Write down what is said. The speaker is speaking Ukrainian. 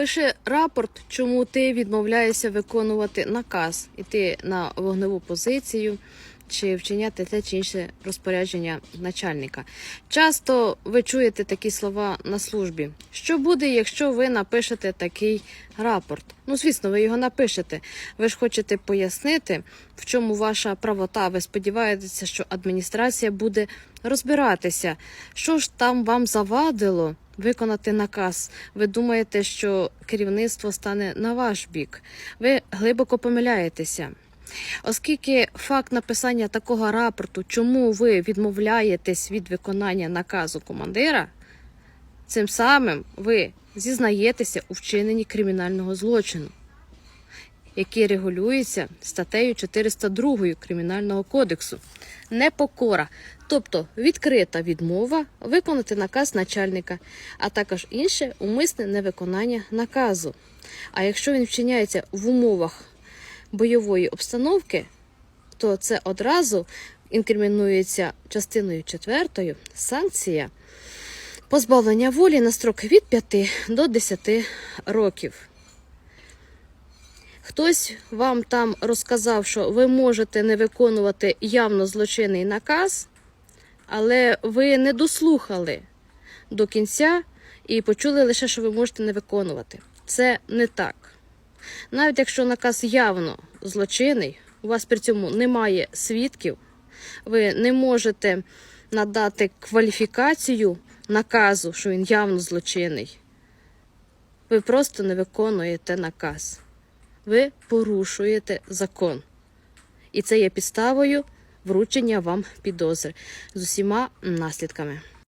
Пиши рапорт, чому ти відмовляєшся виконувати наказ, іти на вогневу позицію чи вчиняти те чи інше розпорядження начальника. Часто ви чуєте такі слова на службі. Що буде, якщо ви напишете такий рапорт? Ну, звісно, ви його напишете. Ви ж хочете пояснити, в чому ваша правота. Ви сподіваєтеся, що адміністрація буде розбиратися, що ж там вам завадило виконати наказ. Ви думаєте, що керівництво стане на ваш бік. Ви глибоко помиляєтеся. Оскільки факт написання такого рапорту, чому ви відмовляєтесь від виконання наказу командира, цим самим ви зізнаєтеся у вчиненні кримінального злочину, який регулюється статтею 402 Кримінального кодексу. Непокора, тобто відкрита відмова виконати наказ начальника, а також інше умисне невиконання наказу. А якщо він вчиняється в умовах бойової обстановки, то це одразу інкримінується частиною 4 санкція позбавлення волі на строк від 5 до 10 років. Хтось вам там розказав, що ви можете не виконувати явно злочинний наказ, але ви не дослухали до кінця і почули лише, що ви можете не виконувати. Це не так. Навіть якщо наказ явно злочинний, у вас при цьому немає свідків, ви не можете надати кваліфікацію наказу, що він явно злочинний. Ви просто не виконуєте наказ. Ви порушуєте закон. І це є підставою вручення вам підозри з усіма наслідками.